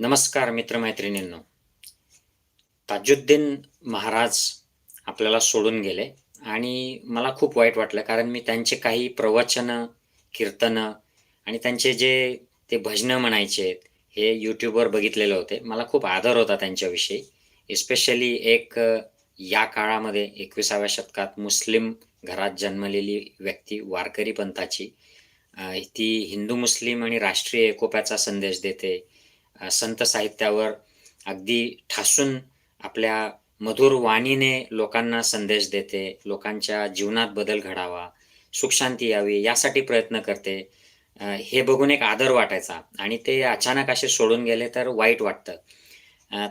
नमस्कार मित्रमैत्रिणींनो. ताजुद्दीन महाराज आपल्याला सोडून गेले आणि मला खूप वाईट वाटलं कारण मी त्यांचे काही प्रवचनं कीर्तनं आणि त्यांचे जे ते भजनं म्हणायचे हे यूट्यूबवर बघितलेले होते. मला खूप आदर होता त्यांच्याविषयी. एस्पेशली एक या काळामध्ये एकविसाव्या शतकात मुस्लिम घरात जन्मलेली व्यक्ती वारकरी पंथाची ती हिंदू मुस्लिम आणि राष्ट्रीय एकोप्याचा संदेश देते. संत साहित्यावर अगदी ठासून आपल्या मधुर वाणीने लोकांना संदेश देते लोकांच्या जीवनात बदल घडावा सुखशांती यावी यासाठी प्रयत्न करते. हे बघून एक आदर वाटायचा आणि ते अचानक असे सोडून गेले तर वाईट वाटतं.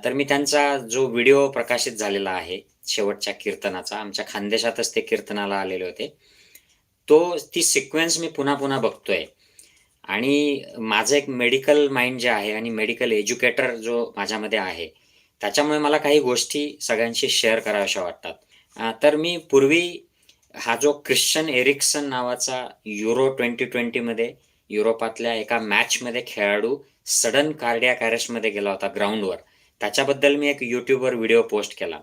तर मी त्यांचा जो व्हिडिओ प्रकाशित झालेला आहे शेवटच्या कीर्तनाचा आमच्या खानदेशातच ते कीर्तनाला आलेले होते तो ती सिक्वेन्स मी पुन्हा पुन्हा बघतोय. आणि माझं एक मेडिकल माइंड जे आहे आणि मेडिकल एज्युकेटर जो माझ्यामध्ये आहे त्याच्यामुळे मला काही गोष्टी सगळ्यांशी शेअर कराव्याशा वाटतात. तर मी पूर्वी हा जो ख्रिश्चन एरिक्सन नावाचा युरो ट्वेंटी ट्वेंटीमध्ये युरोपातल्या एका मॅचमध्ये खेळाडू सडन कार्डियाक अरेस्टमध्ये गेला होता ग्राउंडवर त्याच्याबद्दल मी एक यूट्यूबवर व्हिडिओ पोस्ट केला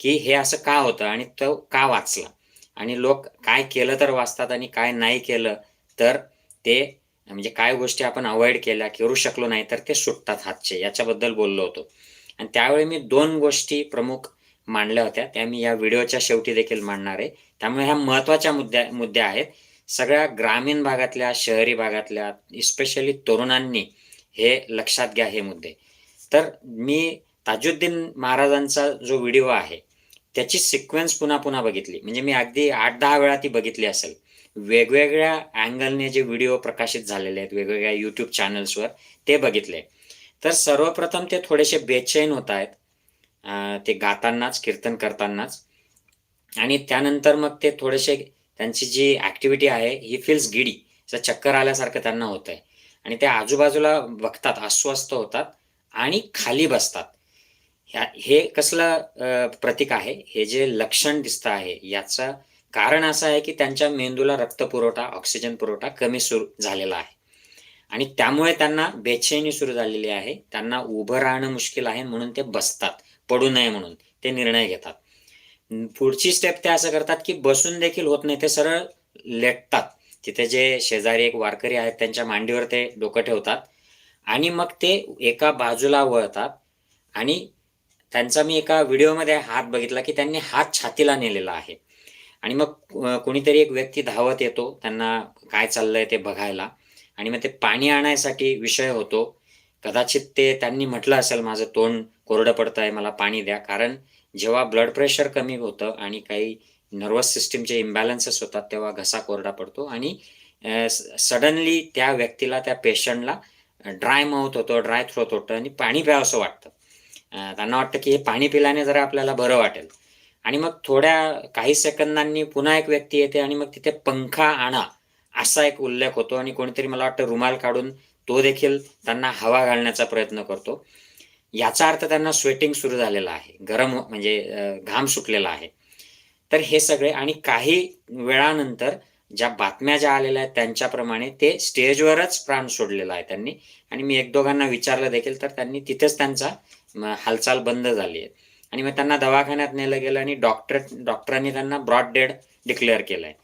की हे असं का होतं आणि तो का वाचला? आणि लोक काय केलं तर वाचतात आणि काय नाही केलं तर ते म्हणजे काय गोष्टी आपण अवॉइड केल्या करू शकलो नाही तर ते सुटतात हातचे याच्याबद्दल बोललो होतो. आणि त्यावेळी मी दोन गोष्टी प्रमुख मांडल्या होत्या. त्या मी या व्हिडिओच्या शेवटी देखील मांडणार आहे. त्यामुळे ह्या महत्त्वाच्या मुद्द्या मुद्दे आहेत. सगळ्या ग्रामीण भागातल्या शहरी भागातल्या इस्पेशली तरुणांनी हे लक्षात घ्या हे मुद्दे. तर मी ताजुद्दीन महाराजांचा जो व्हिडिओ आहे त्याची सिक्वेन्स पुन्हा पुन्हा बघितली. म्हणजे मी अगदी आठ दहा वेळा ती बघितली असेल. वेगवेगळ्या अँगलने जे व्हिडिओ प्रकाशित झालेले आहेत वेगवेगळ्या यूट्यूब चॅनल्सवर ते बघितले. तर सर्वप्रथम ते थोडेसे बेचैन होत आहेत. ते गातानाच कीर्तन करतानाच. आणि त्यानंतर मग ते थोडेसे त्यांची जी ॲक्टिव्हिटी आहे ही फील्स गिडी असं चक्कर आल्यासारखं त्यांना होत आहे आणि ते आजूबाजूला बघतात अस्वस्थ होतात आणि खाली बसतात. ह्या हे कसलं प्रतीक आहे? हे जे लक्षण दिसतं आहे याचं कारण असं आहे की त्यांच्या मेंदूला रक्तपुरवठा ऑक्सिजन पुरवठा कमी सुरू झालेला आहे. आणि त्यामुळे त्यांना बेचैनी सुरू झालेली आहे. त्यांना उभं राहणं मुश्किल आहे म्हणून ते बसतात. पडू नये म्हणून ते निर्णय घेतात. पुढची स्टेप ते असं करतात की बसून देखील होत नाही ते सरळ लेटतात. तिथे जे शेजारी एक वारकरी आहेत त्यांच्या मांडीवर ते डोकं ठेवतात. आणि मग ते एका बाजूला वळतात. आणि त्यांचा मी एका व्हिडिओमध्ये हात बघितला की त्यांनी हात छातीला नेलेला आहे. आणि मग कोणीतरी एक व्यक्ती धावत येतो त्यांना काय चाललंय ते बघायला. आणि मग ते पाणी आणायसाठी विषय होतो. कदाचित ते त्यांनी म्हटलं असेल माझं तोंड कोरडं पडतं आहे मला पाणी द्या. कारण जेव्हा ब्लड प्रेशर कमी होतं आणि काही नर्वस सिस्टीमचे इम्बॅलन्सेस होतात तेव्हा घसा कोरडा पडतो. आणि सडनली त्या व्यक्तीला त्या पेशंटला ड्राय माउथ होतो ड्राय थ्रोत होतं आणि पाणी प्यावंसं वाटतं. त्यांना वाटतं की हे पाणी पिल्याने जरा आपल्याला बरं वाटेल. आणि मग थोड्या काही सेकंदांनी पुन्हा एक व्यक्ती येते आणि मग तिथे पंखा आणा असा एक उल्लेख होतो. आणि कोणीतरी मला वाटतं रुमाल काढून तो देखील त्यांना हवा घालण्याचा प्रयत्न करतो. याचा अर्थ त्यांना स्वेटिंग सुरू झालेला आहे. गरम हो- म्हणजे घाम सुटलेला आहे. तर हे सगळे आणि काही वेळानंतर ज्या बातम्या ज्या आलेल्या आहेत त्यांच्याप्रमाणे ते स्टेजवरच प्राण सोडलेला आहे त्यांनी. आणि मी एक दोघांना विचारलं देखील तर त्यांनी तिथेच त्यांचा हालचाल बंद झाली आहे. आणि मग त्यांना दवाखान्यात नेलं गेलं आणि डॉक्टर डॉक्टरांनी त्यांना ब्रॉड डेड डिक्लेअर केलं आहे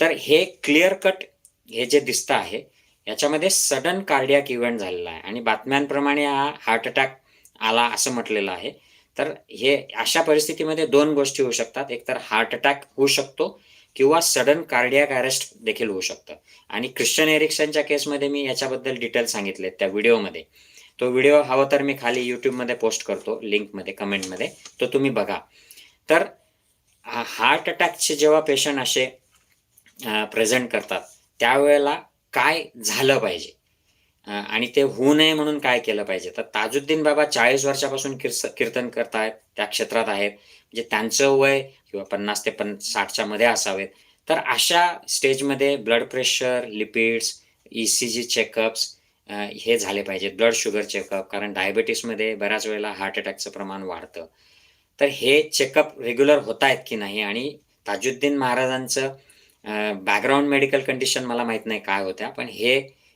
तर हे क्लिअर कट हे जे दिसतं आहे याच्यामध्ये सडन कार्डियाक इव्हेंट झालेला आहे. आणि बातम्यांप्रमाणे हा हार्ट अटॅक आला असं म्हटलेलं आहे. तर हे अशा परिस्थितीमध्ये दोन गोष्टी होऊ शकतात. एक तर हार्ट अटॅक होऊ शकतो किंवा सडन कार्डियाक अरेस्ट देखील होऊ शकतं. आणि क्रिश्चन एरिक्सनच्या केसमध्ये मी याच्याबद्दल डिटेल सांगितले त्या व्हिडिओमध्ये तो व्हिडिओ हवा तर मी खाली यूट्यूबमध्ये पोस्ट करतो लिंकमध्ये कमेंटमध्ये तो तुम्ही बघा. तर हार्ट अटॅकचे जेव्हा पेशंट असे प्रेझेंट करतात त्यावेळेला काय झालं पाहिजे? आणि ते होऊ नये म्हणून काय केलं पाहिजे? तर ताजुद्दीन बाबा चाळीस वर्षापासून कीर्तन करतायत त्या क्षेत्रात आहेत. म्हणजे त्यांचं वय किंवा पन्नास ते पन साठच्या मध्ये असावेत. तर अशा स्टेजमध्ये blood pressure lipids E C G checkups हे झाले पाहिजेत. ब्लड शुगर चेकअप कारण डायबेटीसमध्ये बऱ्याच वेळेला हार्ट अटॅकचं प्रमाण वाढतं. तर हे चेकअप रेग्युलर होत आहेत की नाही? आणि ताजुद्दीन महाराजांचं बॅकग्राऊंड मेडिकल कंडिशन मला माहीत नाही काय होत्या पण हे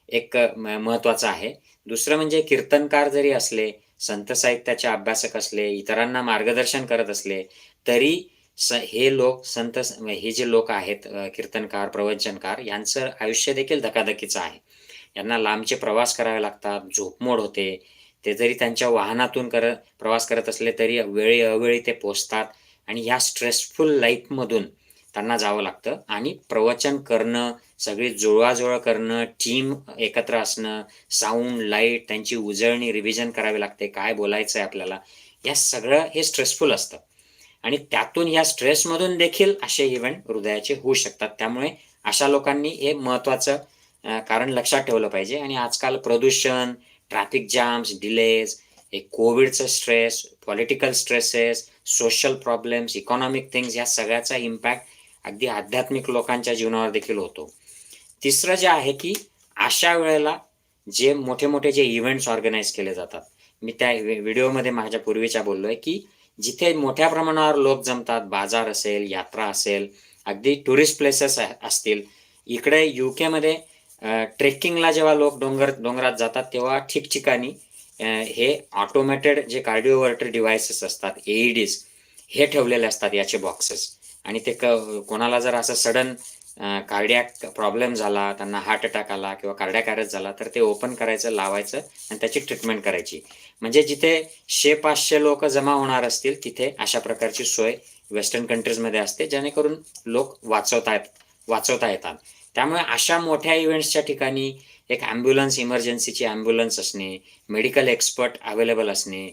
एक महत्वाचं महत्त्वाचं आहे. दुसरं म्हणजे कीर्तनकार जरी असले संत साहित्याचे अभ्यासक असले इतरांना मार्गदर्शन करत असले तरी स हे लोक संत हे जे लोक आहेत कीर्तनकार प्रवचनकार यांचं आयुष्य देखील धकाधकीचं आहे. यांना लांबचे प्रवास करावे लागतात झोपमोड होते. ते जरी त्यांच्या वाहनातून कर प्रवास करत असले तरी वेळी अवेळी ते पोचतात आणि ह्या स्ट्रेसफुल लाईफमधून त्यांना जावं लागतं. आणि प्रवचन करणं सगळी जुळवाजुळव करणं टीम एकत्र असणं साऊंड लाइट त्यांची उजळणी रिव्हिजन करावी लागते काय बोलायचं आहे आपल्याला या सगळं हे स्ट्रेसफुल असतं. आणि त्यातून या स्ट्रेसमधून देखील असे इव्हेंट हृदयाचे होऊ शकतात. त्यामुळे अशा लोकांनी हे महत्त्वाचं कारण लक्षात ठेवलं पाहिजे. आणि आजकाल प्रदूषण ट्रॅफिक जाम्स डिलेज हे कोविडचं stress political stresses social problems economic things या सगळ्याचा इम्पॅक्ट अगदी आध्यात्मिक लोकांच्या जीवनावर देखील होतो. तिसरं जे आहे की अशा वेळेला जे मोठे मोठे जे इव्हेंट्स ऑर्गनाईज केले जातात. मी त्या व्हिडिओमध्ये माझ्या पूर्वीच्या बोललो आहे की जिथे मोठ्या प्रमाणावर लोक जमतात बाजार असेल यात्रा असेल अगदी टुरिस्ट प्लेसेस असतील इकडे यू केमध्ये ट्रेकिंगला जेव्हा लोक डोंगर डोंगरात जातात तेव्हा ठिकठिकाणी हे ऑटोमॅटेड जे कार्डिओवर्टर डिव्हायसेस असतात एईडीज हे ठेवलेले असतात याचे बॉक्सेस आणि ते क कोणाला जर असं सडन कार्डियाक प्रॉब्लेम झाला त्यांना हार्ट अटॅक आला किंवा कार्डियाक अरेस्ट झाला तर ते ओपन करायचं लावायचं आणि त्याची ट्रीटमेंट करायची. म्हणजे जिथे शे पाचशे लोक जमा होणार असतील तिथे अशा प्रकारची सोय वेस्टर्न कंट्रीजमध्ये असते जेणेकरून लोक वाचवता येत वाचवता येतात. त्यामुळे अशा मोठ्या इव्हेंट्सच्या ठिकाणी एक ॲम्ब्युलन्स इमर्जन्सीची ॲम्ब्युलन्स असणे मेडिकल एक्सपर्ट अवेलेबल असणे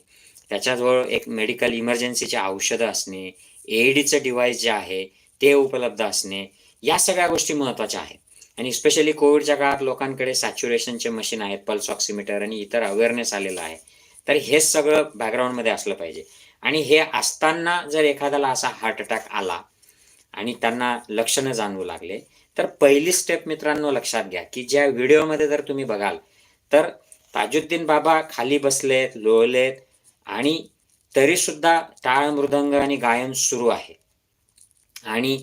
त्याच्याजवळ एक मेडिकल इमर्जन्सीचे औषधं असणे एडीचं डिव्हाइस जे आहे ते उपलब्ध असणे या सगळ्या गोष्टी महत्त्वाच्या आहेत. आणि स्पेशली कोविडच्या काळात लोकांकडे सॅच्युरेशनचे मशीन आहेत पल्स ऑक्सिमीटर आणि इतर अवेअरनेस आलेला आहे. तर हे सगळं बॅकग्राऊंडमध्ये असलं पाहिजे. आणि हे असताना जर एखाद्याला असा हार्ट अटॅक आला आणि त्यांना लक्षणं जाणवू लागले तर पहिली स्टेप मित्रांनो लक्षात घ्या की ज्या व्हिडिओमध्ये जर तुम्ही बघाल तर ताजुद्दीन बाबा खाली बसलेत लोळलेत आणि तरीसुद्धा टाळ मृदंग आणि गायन सुरू आहे. आणि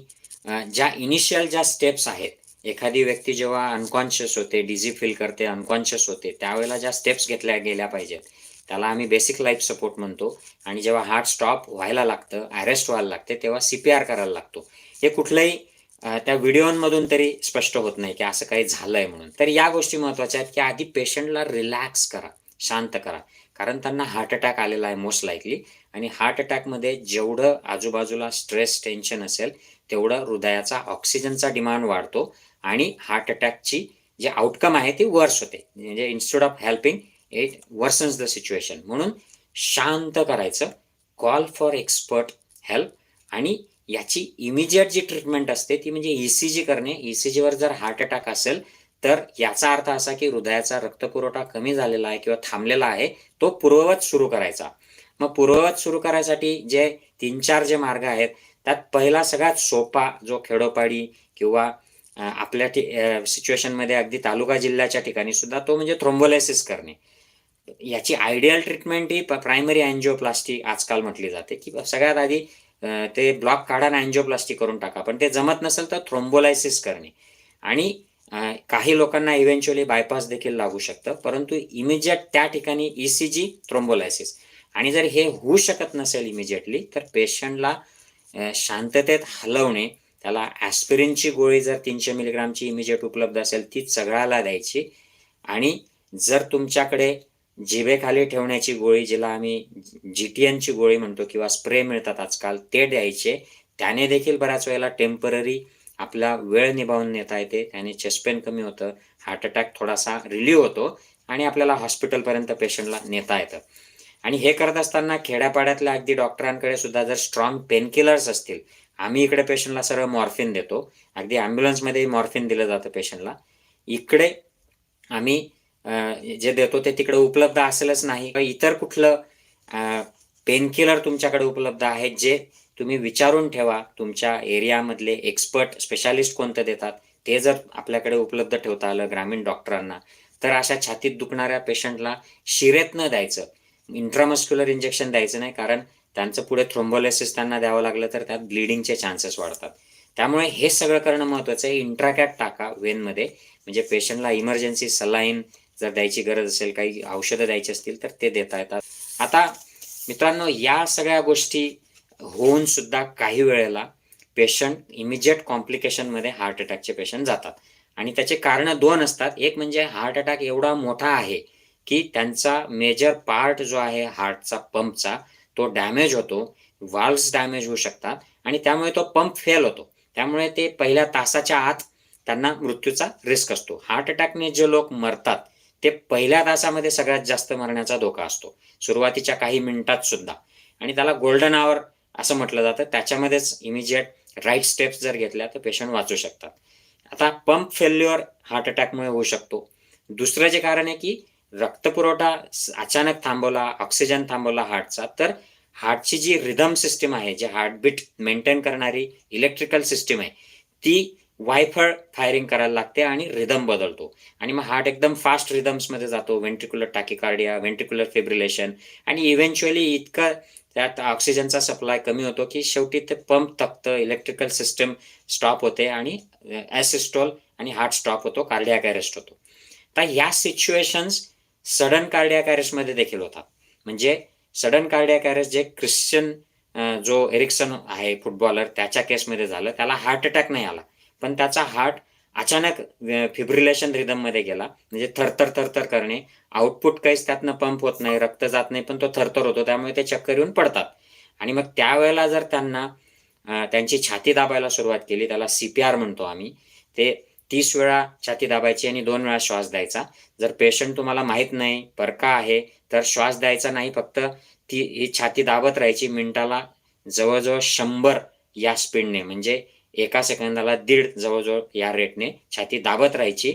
ज्या इनिशियल ज्या स्टेप्स आहेत एखादी व्यक्ती जेव्हा अनकॉन्शियस होते डिझी फील करते अनकॉन्शियस होते त्यावेळेला ज्या स्टेप्स घेतल्या गेल्या पाहिजेत त्याला आम्ही बेसिक लाईफ सपोर्ट म्हणतो. आणि जेव्हा हार्ट स्टॉप व्हायला लागतं अरेस्ट व्हायला लागते तेव्हा सी पी आर करायला लागतो. हे कुठलंही त्या व्हिडिओमधून तरी स्पष्ट होत नाही की असं काही झालंय म्हणून. तर या गोष्टी महत्त्वाच्या आहेत की आधी पेशंटला रिलॅक्स करा शांत करा. कारण त्यांना हार्ट अटॅक आलेला आहे मोस्ट लाईकली आणि हार्ट अटॅकमध्ये जेवढं आजूबाजूला स्ट्रेस टेन्शन असेल तेवढं हृदयाचा ऑक्सिजनचा डिमांड वाढतो. आणि हार्ट अटॅकची जे आउटकम आहे ती वर्स होते. म्हणजे instead of helping it worsens the situation म्हणून शांत करायचं कॉल फॉर एक्सपर्ट हेल्प आणि याची इमिजिएट जी ट्रीटमेंट असते ती म्हणजे ईसीजी करणे. ईसीजीवर जर हार्ट अटॅक असेल तर याचा अर्थ असा की हृदयाचा रक्तपुरवठा कमी झालेला आहे किंवा थांबलेला आहे तो पूर्ववत सुरू करायचा. मग पूर्ववत सुरू करायसाठी जे तीन चार जे मार्ग आहेत त्यात पहिला सगळ्यात सोपा जो खेडोपाडी किंवा आपल्या सिच्युएशनमध्ये अगदी तालुका जिल्ह्याच्या ठिकाणी सुद्धा तो म्हणजे थ्रोम्बोलायसिस करणे. याची आयडियल ट्रीटमेंट ही प्रायमरी अँजिओप्लास्टी आजकाल म्हटली जाते. की सगळ्यात आधी ते ब्लॉक काढा आणि अँजिओप्लास्टी करून टाका. पण ते जमत नसेल तर थ्रोम्बोलायसिस करणे. आणि काही लोकांना इव्हेंच्युअली बायपास देखील लागू शकतं. परंतु इमिजिएट त्या ठिकाणी ई सी जी थ्रोम्बोलायसिस आणि जर हे होऊ शकत नसेल इमिजिएटली तर पेशंटला शांततेत हलवणे त्याला ॲस्पिरिनची गोळी जर तीनशे मिलीग्रामची इमिजिएट उपलब्ध असेल ती सगळ्याला द्यायची. आणि जर तुमच्याकडे जिभेखाली ठेवण्याची गोळी जिला आम्ही जी टी एनची गोळी म्हणतो किंवा स्प्रे मिळतात आजकाल ते द्यायचे. त्याने देखील बऱ्याच वेळेला टेंपररी आपला वेळ निभावून नेता येते. त्याने चेस्टपेन कमी होतं हार्ट अटॅक थोडासा रिलीव्ह होतो आणि आपल्याला हॉस्पिटलपर्यंत पेशंटला नेता येतं. आणि हे करत असताना खेड्यापाड्यातल्या अगदी डॉक्टरांकडे सुद्धा जर स्ट्रॉंग पेनकिलर्स असतील आम्ही इकडे पेशंटला सरळ मॉर्फिन देतो. अगदी ॲम्ब्युलन्समध्ये मॉर्फिन दिलं जातं पेशंटला. इकडे आम्ही जे देतो ते तिकडे उपलब्ध असेलच नाही. इतर कुठलं पेनकिलर तुमच्याकडे उपलब्ध आहे जे तुम्ही विचारून ठेवा. तुमच्या एरियामधले एक्सपर्ट स्पेशालिस्ट कोणतं देतात ते जर आपल्याकडे उपलब्ध ठेवता आलं ग्रामीण डॉक्टरांना तर अशा छातीत दुखणाऱ्या पेशंटला शिरेत न द्यायचं. इंट्रामस्क्युलर इंजेक्शन द्यायचं नाही कारण त्यांचं पुढे थ्रोम्बोलेसिस त्यांना द्यावं लागलं तर त्यात ब्लिडिंगचे चान्सेस वाढतात. त्यामुळे हे सगळं करणं महत्त्वाचं आहे. इंट्राकॅट टाका वेनमध्ये. म्हणजे पेशंटला इमर्जन्सी सलाईन जर द्यायची गरज असेल काही औषधं द्यायची असतील तर ते देता येतात. आता मित्रांनो या सगळ्या गोष्टी होऊन सुद्धा काही वेळेला पेशंट इमिजिएट कॉम्प्लिकेशनमध्ये हार्ट अटॅकचे पेशंट जातात. आणि त्याचे कारणं दोन असतात. एक म्हणजे हार्ट अटॅक एवढा मोठा आहे की त्यांचा मेजर पार्ट जो आहे हार्टचा पंपचा तो डॅमेज होतो वाल्व्स डॅमेज होऊ शकतात आणि त्यामुळे तो पंप फेल होतो. त्यामुळे ते पहिल्या तासाच्या आत त्यांना मृत्यूचा रिस्क असतो. हार्ट अटॅकने जे लोक मरतात ते पहिल्या तासामध्ये सगळ्यात जास्त मरण्याचा धोका असतो. सुरुवातीच्या काही मिनिटात सुद्धा. आणि त्याला गोल्डन आवर असं म्हटलं जातं. त्याच्यामध्येच इमिजिएट राईट स्टेप्स जर घेतल्या तर पेशंट वाचू शकतात. आता पंप फेल्युअर हार्ट अटॅकमुळे होऊ शकतो. दुसरं जे कारण आहे की रक्तपुरवठा अचानक थांबवला ऑक्सिजन थांबवला हार्टचा तर हार्टची जी रिदम सिस्टीम आहे जे हार्टबीट मेंटेन करणारी इलेक्ट्रिकल सिस्टीम आहे ती वायफळ फायरिंग करायला लागते आणि रिदम बदलतो. आणि मग हार्ट एकदम फास्ट रिदम्समध्ये जातो. व्हेंट्रिक्युलर टाकिकार्डिया व्हेंट्रिक्युलर फिब्रिलेशन आणि इव्हेंच्युअली इतकं त्यात ऑक्सिजनचा सप्लाय कमी होतो की शेवटी ते पंप तकतं इलेक्ट्रिकल सिस्टम स्टॉप होते आणि ॲसिस्टॉल आणि हार्ट स्टॉप होतो कार्डियाक अरेस्ट होतो. तर ह्या सिच्युएशन्स सडन कार्डियाक अरेस्टमध्ये देखील होतात. म्हणजे सडन कार्डियाक अरेस्ट जे ख्रिश्चन जो एरिक्सन आहे फुटबॉलर त्याच्या केसमध्ये झालं. त्याला हार्ट अटॅक नाही आला. पण त्याचा हार्ट अचानक फिब्रिलेशन रिदममध्ये गेला. म्हणजे थरथर थरथर करणे. आउटपुट काहीच त्यातनं पंप होत नाही रक्त जात नाही पण तो थरथर होतो. त्यामुळे ते चक्कर येऊन पडतात. आणि मग त्यावेळेला जर त्यांना त्यांची छाती दाबायला सुरुवात केली त्याला सी पी आर म्हणतो आम्ही ते तीस वेळा छाती दाबायची आणि दोन वेळा श्वास द्यायचा. जर पेशंट तुम्हाला माहीत नाही परका आहे तर श्वास द्यायचा नाही. फक्त ती ही छाती दाबत राहायची मिनिटाला जवळजवळ शंभर या स्पीडने म्हणजे एका सेकंदाला दीड जवळजवळ या रेटने छाती दाबत राहायची.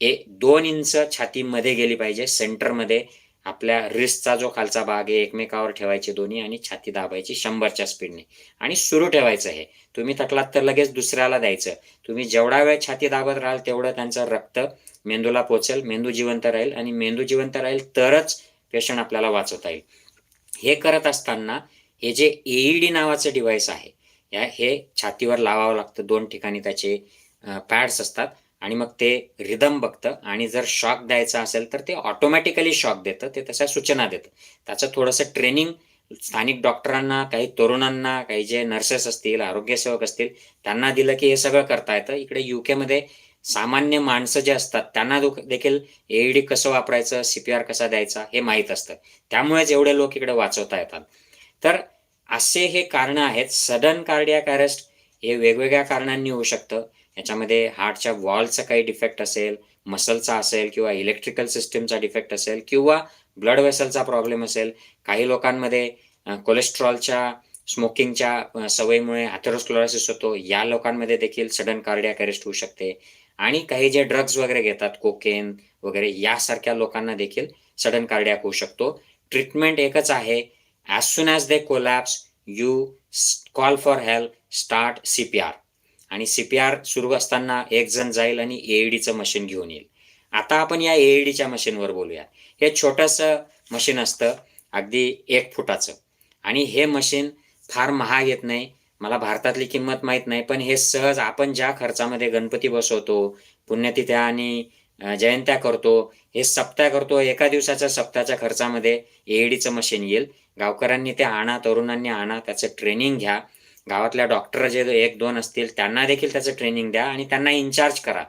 ए दोन इंच छातीमध्ये गेली पाहिजे. सेंटरमध्ये आपल्या रिस्टचा जो खालचा भाग आहे एकमेकावर ठेवायचे दोन्ही आणि छाती दाबायची शंभरच्या स्पीडने आणि सुरू ठेवायचं हे. तुम्ही थकलात तर लगेच दुसऱ्याला द्यायचं. तुम्ही जेवढा वेळ छाती दाबत राहाल तेवढं त्यांचं रक्त मेंदूला पोचेल मेंदू जिवंत राहील आणि मेंदू जिवंत राहील तरच पेशंट आपल्याला वाचवता येईल. हे करत असताना हे जे एईडी नावाचं डिव्हाइस आहे या हे छातीवर लावावं लागतं. दोन ठिकाणी त्याचे पॅड्स असतात. आणि मग ते रिदम बघतं. आणि जर शॉक द्यायचा असेल तर ते ऑटोमॅटिकली शॉक देतं. ते तशा सूचना देतं. त्याचं थोडंसं ट्रेनिंग स्थानिक डॉक्टरांना काही तरुणांना काही जे नर्सेस असतील आरोग्यसेवक असतील त्यांना दिलं की हे सगळं करता येतं. इकडे युकेमध्ये सामान्य माणसं जे असतात त्यांना देखील एईडी कसं वापरायचं सीपीआर कसा द्यायचा हे माहीत असतं. त्यामुळेच एवढे लोक इकडे वाचवता येतात. तर असे हे कारणं आहेत. सडन कार्डियाक अरेस्ट हे वेगवेगळ्या कारणांनी होऊ शकतं. याच्यामध्ये हार्टच्या वॉलचा काही डिफेक्ट असेल मसलचा असेल किंवा इलेक्ट्रिकल सिस्टीमचा डिफेक्ट असेल किंवा ब्लड वेसलचा प्रॉब्लेम असेल काही लोकांमध्ये कोलेस्ट्रॉलच्या स्मोकिंगच्या सवयीमुळे अथेरोस्क्लोरोसिस होतो. या लोकांमध्ये देखील सडन कार्डियाक अरेस्ट होऊ शकते. आणि काही जे ड्रग्ज वगैरे घेतात कोकेन वगैरे यासारख्या लोकांना देखील सडन कार्डियाक होऊ शकतो. ट्रीटमेंट एकच आहे. As soon as they collapse you call for help, start CPR. आणि सीपीआर सुरू असताना एक जण जाईल आणि एईडीचं मशीन घेऊन येईल. आता आपण या एईडीच्या मशीनवर बोलूया. हे छोटंसं मशीन असतं अगदी एक फुटाचं. आणि हे मशीन फार महाग येत नाही. मला भारतातली किंमत माहीत नाही पण हे सहज आपण ज्या खर्चामध्ये गणपती बसवतो पुण्यतिथ्या आणि जयंत्या करतो हे सप्ताह करतो. एका दिवसाच्या सप्ताहाच्या खर्चामध्ये एईडीचं मशीन येईल. गावकऱ्यांनी ते आणा तरुणांनी आणा त्याचं ट्रेनिंग घ्या. गावातल्या डॉक्टर जे एक दोन असतील त्यांना देखील त्याचं ट्रेनिंग द्या आणि त्यांना इन्चार्ज करा.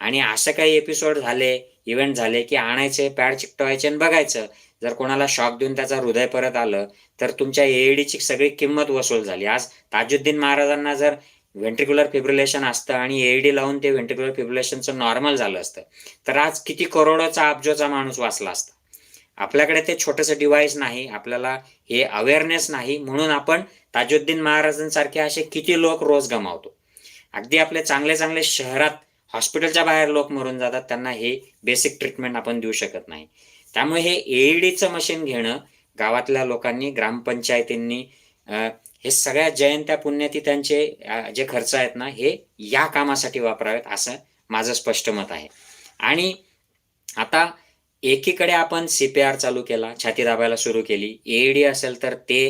आणि असं काही एपिसोड झाले इव्हेंट झाले की आणायचे पॅड चिकटवायचे आणि बघायचं. जर कोणाला शॉक देऊन त्याचा हृदय परत आलं तर तुमच्या एईडीची सगळी किंमत वसूल झाली. आज ताजुद्दीन महाराजांना जर व्हेंट्रिक्युलर फिब्रिलेशन असतं आणि एईडी लावून ते व्हेंट्रिक्युलर फिब्रिलेशनचं नॉर्मल झालं असतं. तर आज किती करोडोचा अब्जोचा माणूस वाचला असता. आपल्याकडे ते छोटंसं डिव्हाइस नाही आपल्याला हे अवेअरनेस नाही म्हणून आपण ताजुद्दीन महाराजांसारखे असे किती लोक रोज गमावतो. अगदी आपले चांगले चांगले शहरात हॉस्पिटलच्या बाहेर लोक मरून जातात त्यांना हे बेसिक ट्रीटमेंट आपण देऊ शकत नाही. त्यामुळे हे एईडीचं मशीन घेणं गावातल्या लोकांनी ग्रामपंचायतींनी हे सगळ्या जयंत्या पुण्यतिथ्यांचे जे खर्च आहेत ना हे या कामासाठी वापरावेत असं माझं स्पष्ट मत आहे. आणि आता एकीकडे आपण सी पी आर चालू केला छाती दाबायला सुरू केली एईडी असेल तर ते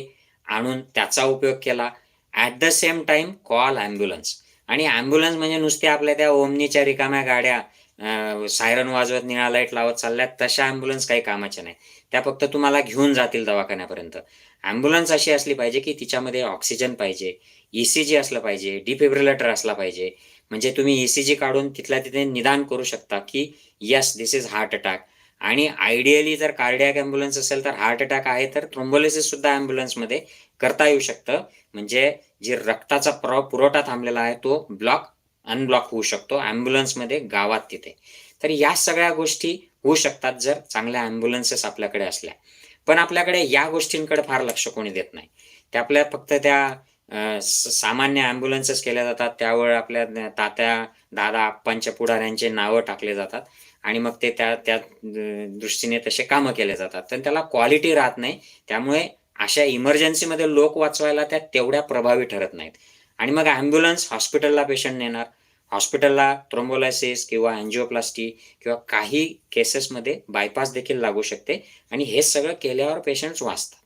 आणून त्याचा उपयोग केला. At the same time call ambulance आणि ॲम्ब्युलन्स म्हणजे नुसते आपल्या त्या ओमनीच्या रिकाम्या गाड्या सायरन वाजवत निळा लाइट लावत चालल्यात तशा ॲम्ब्युलन्स काही कामाच्या नाही त्या फक्त तुम्हाला घेऊन जातील दवाखान्यापर्यंत. ॲम्ब्युलन्स अशी असली पाहिजे की तिच्यामध्ये ऑक्सिजन पाहिजे ई सी जी असलं पाहिजे डिफिब्रिलेटर असला पाहिजे. म्हणजे तुम्ही ई सी जी काढून तिथल्या तिथे निदान करू शकता की yes this is heart attack आणि आयडियली जर कार्डियाक ॲम्ब्युलन्स असेल तर हार्ट अटॅक आहे तर थ्रोम्बोलिसिस सुद्धा ॲम्ब्युलन्समध्ये करता येऊ शकतं. म्हणजे जे रक्ताचा प्र पुरवठा थांबलेला आहे तो ब्लॉक अनब्लॉक होऊ शकतो ॲम्ब्युलन्समध्ये गावात तिथे. तर या सगळ्या गोष्टी होऊ शकतात जर चांगल्या ॲम्ब्युलन्सेस आपल्याकडे असल्या. पण आपल्याकडे या गोष्टींकडे फार लक्ष कोणी देत नाही. त्या आपल्या फक्त त्या सामान्य ॲम्ब्युलन्सेस केल्या जातात. त्यावर आपल्या तात्या दादा आप्पांच्या पुढाऱ्यांचे नावं टाकले जातात. आणि मग ते त्या त्या दृष्टीने तसे कामं केले जातात. तर त्याला क्वालिटी राहत नाही. त्यामुळे अशा इमर्जन्सीमध्ये लोक वाचवायला त्या तेवढ्या प्रभावी ठरत नाहीत. आणि मग ॲम्ब्युलन्स हॉस्पिटलला पेशंट नेणार. हॉस्पिटलला थ्रोम्बोलायसिस किंवा अँजिओप्लास्टी किंवा काही केसेसमध्ये बायपास देखील लागू शकते आणि हे सगळं केल्यावर पेशंट्स वाचतात.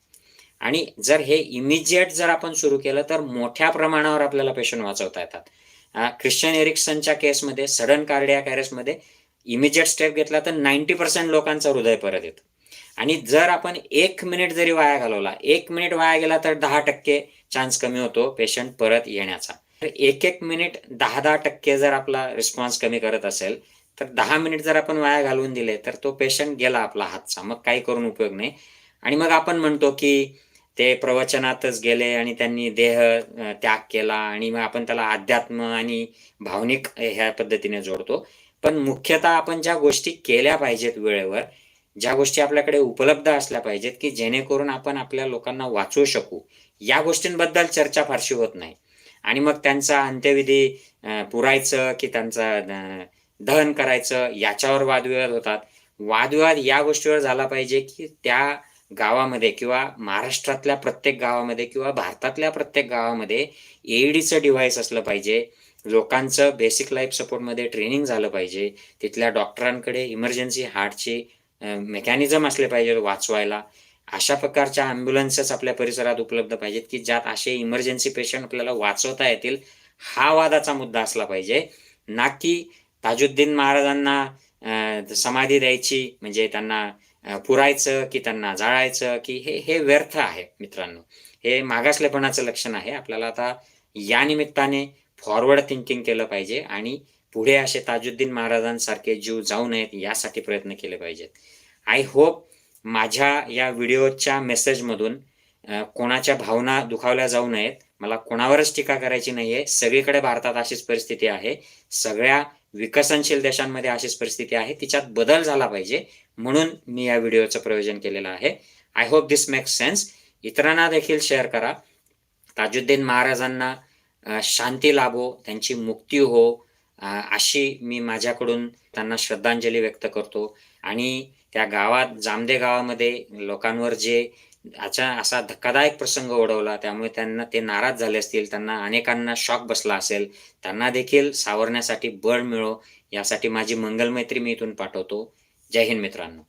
आणि जर हे इमिजिएट जर आपण सुरू केलं तर मोठ्या प्रमाणावर आपल्याला पेशंट वाचवता येतात. ख्रिश्चन एरिक्सनच्या केसमध्ये सडन कार्डियाक अरेस्टमध्ये इमिजिएट स्टेप घेतला तर नाईन्टी पर्सेंट लोकांचं हृदय परत येतं. आणि जर आपण एक मिनिट जरी वाया घालवला एक मिनिट वाया गेला तर दहा टक्के चान्स कमी होतो पेशंट परत येण्याचा. तर एक एक मिनिट दहा दहा टक्के जर आपला रिस्पॉन्स कमी करत असेल तर दहा मिनिट जर आपण वाया घालवून दिले तर तो पेशंट गेला आपला हातचा. मग काही करून उपयोग नाही. आणि मग आपण म्हणतो की ते प्रवचनातच गेले आणि त्यांनी देह त्याग केला आणि मग आपण त्याला अध्यात्म आणि भावनिक ह्या पद्धतीने जोडतो. पण मुख्यतः आपण ज्या गोष्टी केल्या पाहिजेत वेळेवर ज्या गोष्टी आपल्याकडे उपलब्ध असल्या पाहिजेत की जेणेकरून आपण आपल्या लोकांना वाचवू शकू या गोष्टींबद्दल चर्चा फारशी होत नाही. आणि मग त्यांचा अंत्यविधी पुरायचं की त्यांचा दहन करायचं याच्यावर वादविवाद होतात. वादविवाद या गोष्टीवर झाला पाहिजे की त्या गावामध्ये किंवा महाराष्ट्रातल्या प्रत्येक गावामध्ये किंवा भारतातल्या प्रत्येक गावामध्ये एईडीचं डिव्हाइस असलं पाहिजे. लोकांचं बेसिक लाईफ सपोर्टमध्ये ट्रेनिंग झालं पाहिजे. तिथल्या डॉक्टरांकडे इमर्जन्सी हार्टची मेकॅनिझम असले पाहिजे वाचवायला. अशा प्रकारच्या ॲम्ब्युलन्सेस आपल्या परिसरात उपलब्ध पाहिजेत की ज्यात असे इमर्जन्सी पेशंट आपल्याला वाचवता येतील हा वादाचा मुद्दा असला पाहिजे. ना की ताजुद्दीन महाराजांना समाधी द्यायची म्हणजे त्यांना पुरायचं की त्यांना जाळायचं की हे हे व्यर्थ आहे मित्रांनो. हे मागासलेपणाचं लक्षण आहे. आपल्याला आता या निमित्ताने फॉरवर्ड थिंकिंग केलं पाहिजे आणि पुढे असे ताजुद्दीन महाराजांसारखे जीव जाऊ नयेत यासाठी प्रयत्न केले पाहिजेत. आय होप माझ्या या व्हिडिओच्या मेसेजमधून कोणाच्या भावना दुखावल्या जाऊ नयेत मला कोणावरच टीका करायची नाहीये सगळीकडे भारतात अशीच परिस्थिती आहे सगळ्या विकसनशील देशांमध्ये अशीच परिस्थिती आहे तिच्यात बदल झाला पाहिजे म्हणून मी या व्हिडिओचं प्रयोजन केलेलं आहे. I hope this makes sense इतरांना देखील शेअर करा. ताजुद्दीन महाराजांना शांती लाभो त्यांची मुक्ती हो अशी मी माझ्याकडून त्यांना श्रद्धांजली व्यक्त करतो. आणि त्या गावात जामदे गावामध्ये लोकांवर जे अचा असा धक्कादायक प्रसंग ओढवला त्यामुळे त्यांना ते नाराज झाले असतील त्यांना अनेकांना शॉक बसला असेल त्यांना देखील सावरण्यासाठी बळ मिळो यासाठी माझी मंगलमैत्री मी इथून पाठवतो. जय हिंद मित्रांनो.